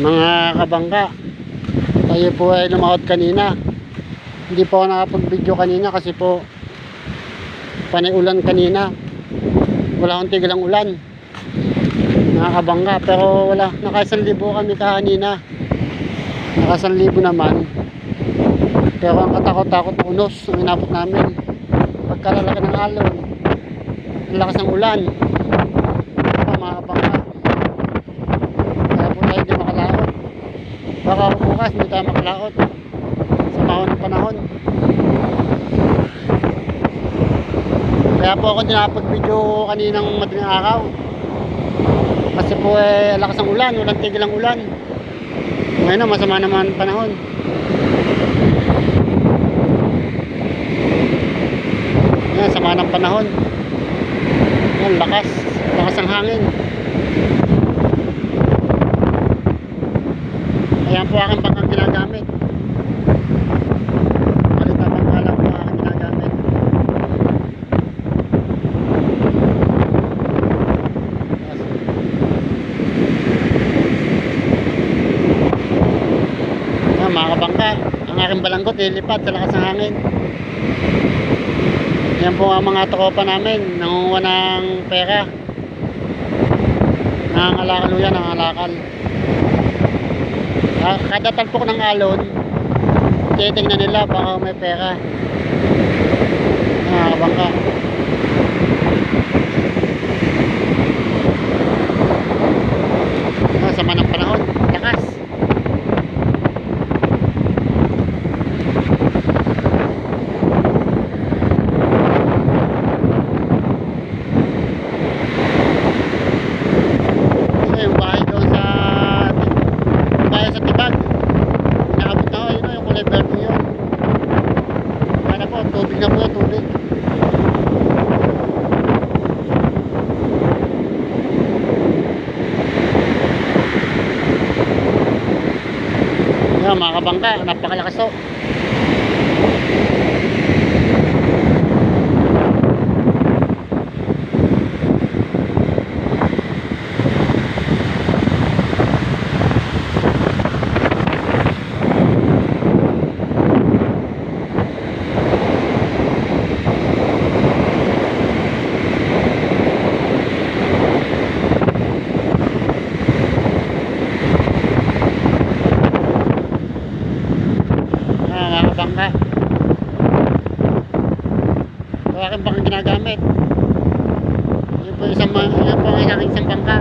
Mga kabangka, tayo po ay lumakot kanina. Hindi po ako nakapag-video kanina kasi po panay ulan kanina. Wala akong tigil ang ulan. Mga kabangka, pero wala. Nakaisang libo kami kanina. Nakaisang libo naman. Pero ang katakot-takot unos ang inabot namin. Pagkalalaki ng alon. Ang lakas ng ulan. Ito, mga kabangka. Kaya po tayo hindi makalaot. Baka bukas hindi tayo makalaot. Sa mahon panahon. Kaya po ako hindi nakapag-video kaninang madaling araw. Kasi po eh, lakas ng ulan. Walang tigil ang ulan. Ngayon masama naman ang panahon. Yan, sama ng panahon. Yan, lakas. Lakas ang hangin. Ayan po aking pangkang ginagamit. Kabangka. Ang aking balanggot lilipat sa lakas ng hangin. Yan po ang mga tropa namin, nangunguha ng pera. Nangangalakal yan, nangangalakal. Ah, Kada talpok ng alon, titignan nila baka may pera. Mga kabangka. Ah, sama ng panahon, lakas. Kasi yung bahay doon sa yung bahay sa Tibag. Inaabot na ako, yun o, yung kulay verde yun. Kaya po, tubig na po, tubig. Yan, mga kabangka, napakalakas o. Kabangka. Ito aking bangka ginagamit. Yun po isang, yun po ang isang isang bangka.